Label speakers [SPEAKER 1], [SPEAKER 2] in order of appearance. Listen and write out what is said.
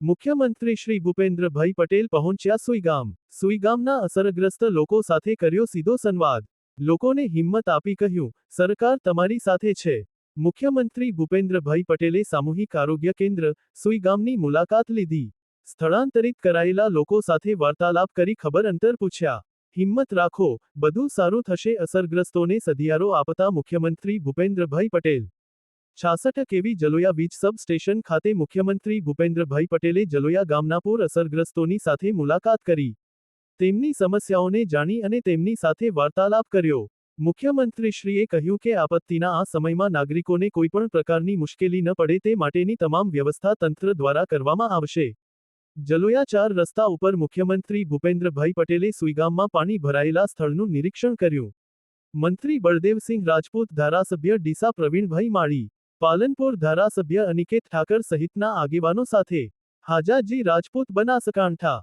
[SPEAKER 1] મુખ્યમંત્રી શ્રી ભૂપેન્દ્રભાઈ પટેલ પહોંચ્યા સુઈગામ. સુઈગામના અસરગ્રસ્ત લોકો સાથે કર્યો સીધો સંવાદ. લોકોને હિંમત આપી કહ્યું, સરકાર તમારી સાથે છે. મુખ્યમંત્રી ભૂપેન્દ્રભાઈ પટેલે સામૂહિક આરોગ્ય કેન્દ્ર, સુઈગામની મુલાકાત લીધી. સ્થળાંતરિત કરાયેલા લોકો સાથે વાર્તાલાપ કરી ખબર અંતર પૂછ્યા. હિંમત રાખો, બધું સારું થશે. અસરગ્રસ્તોને સધિયારો આપતા મુખ્યમંત્રી ભૂપેન્દ્રભાઈ પટેલ છાસઠ કેવી જલોયા વીજ સબ સ્ટેશન ખાતે મુખ્યમંત્રી ભૂપેન્દ્રભાઈ પટેલે જલોયા ગામના પૂર અસરગ્રસ્તોની સાથે મુલાકાત કરી. તેમની સમસ્યાઓને જાણી અને તેમની સાથે વાર્તાલાપ કર્યો. મુખ્યમંત્રીશ્રીએ કહ્યું કે આપત્તિના આ સમયમાં નાગરિકોને કોઈપણ પ્રકારની મુશ્કેલી ન પડે તે માટેની તમામ વ્યવસ્થા તંત્ર દ્વારા કરવામાં આવશે. જલોયા ચાર રસ્તા ઉપર મુખ્યમંત્રી ભૂપેન્દ્રભાઈ પટેલે સુઈગામમાં પાણી ભરાયેલા સ્થળનું નિરીક્ષણ કર્યું. મંત્રી બળદેવસિંહ રાજપૂત ધારાસભ્ય ડીસા પ્રવીણભાઈ માળી પાલનપુર ધારાસભ્ય અનિકેત ઠાકર સહિતના આગેવાનો સાથે હાજાજી રાજપૂત બનાસકાંઠા